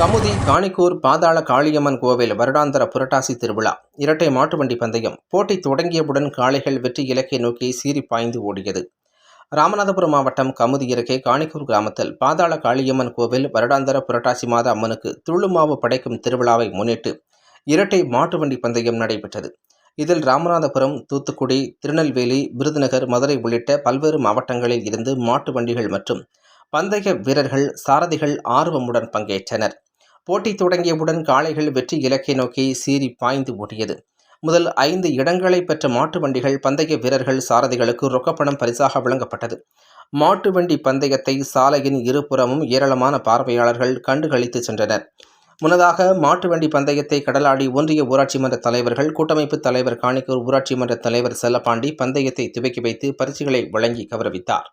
கமுதி காணிக்கூர் பாதாள காளியம்மன் கோவில் வருடாந்திர புரட்டாசி திருவிழா. இரட்டை மாட்டுவண்டி பந்தயம். போட்டி தொடங்கியவுடன் காளைகள் வெற்றி இலக்கை நோக்கி சீறி பாய்ந்து ஓடியது. ராமநாதபுரம் மாவட்டம் கமுதி அருகே காணிக்கூர் கிராமத்தில் பாதாள காளியம்மன் கோவில் வருடாந்திர புரட்டாசி மாத அம்மனுக்கு துள்ளுமாவு படைக்கும் திருவிழாவை முன்னிட்டு இரட்டை மாட்டுவண்டி பந்தயம் நடைபெற்றது. இதில் ராமநாதபுரம் தூத்துக்குடி திருநெல்வேலி விருதுநகர் மதுரை உள்ளிட்ட பல்வேறு மாவட்டங்களில் இருந்து மாட்டு வண்டிகள் மற்றும் பந்தய வீரர்கள் சாரதிகள் ஆர்வமுடன் பங்கேற்றனர். போட்டி தொடங்கியவுடன் காளைகள் வெற்றி இலக்கை நோக்கி சீறி பாய்ந்து ஓடியது. முதல் ஐந்து இடங்களை பெற்ற மாட்டு வண்டிகள் பந்தய வீரர்கள் சாரதிகளுக்கு ரொக்கப்பணம் பரிசாக வழங்கப்பட்டது. மாட்டு வண்டி பந்தயத்தை சாலையின் இருபுறமும் ஏராளமான பார்வையாளர்கள் கண்டுகளித்து சென்றனர். முன்னதாக மாட்டு வண்டி பந்தயத்தை கடலாடி ஒன்றிய ஊராட்சி மன்ற தலைவர்கள் கூட்டமைப்பு தலைவர் காணிக்கூர் ஊராட்சி மன்ற தலைவர் செல்லப்பாண்டி பந்தயத்தை துவக்கி வைத்து பரிசுகளை வழங்கி கௌரவித்தார்.